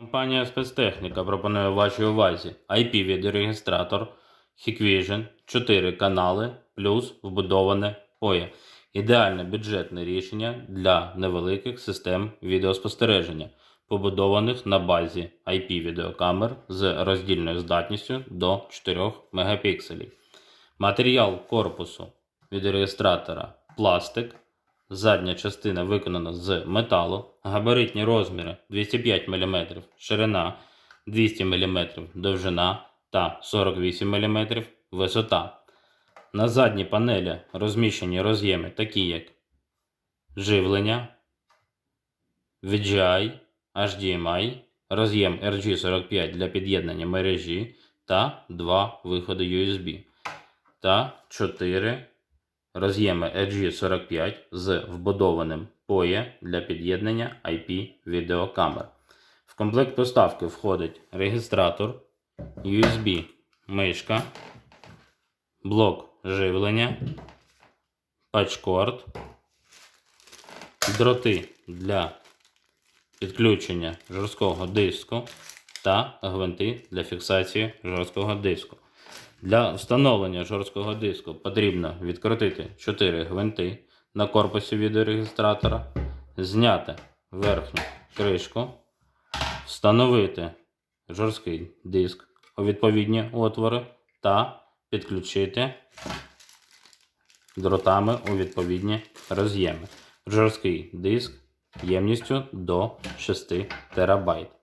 Компанія спецтехніка пропонує вашій увазі IP відеорегістратор Hikvision, 4 канали плюс вбудоване POE. Ідеальне бюджетне рішення для невеликих систем відеоспостереження, побудованих на базі IP відеокамер з роздільною здатністю до 4 мегапікселів. Матеріал корпусу відеореєстратора пластик. Задня частина виконана з металу, габаритні розміри 205 мм, ширина 200 мм, довжина та 48 мм висота. На задній панелі розміщені роз'єми, такі як живлення, VGI, HDMI, роз'єм RG45 для під'єднання мережі та два виходи USB та 4 роз'єми RG45 з вбудованим POE для під'єднання IP відеокамер. В комплект поставки входить регістратор, USB мишка, блок живлення, патчкорд, дроти для підключення жорсткого диску та гвинти для фіксації жорсткого диску. Для встановлення жорсткого диску потрібно відкрутити 4 гвинти на корпусі відеорегістратора, зняти верхню кришку, встановити жорсткий диск у відповідні отвори та підключити дротами у відповідні роз'єми. Жорсткий диск ємністю до 6 терабайт.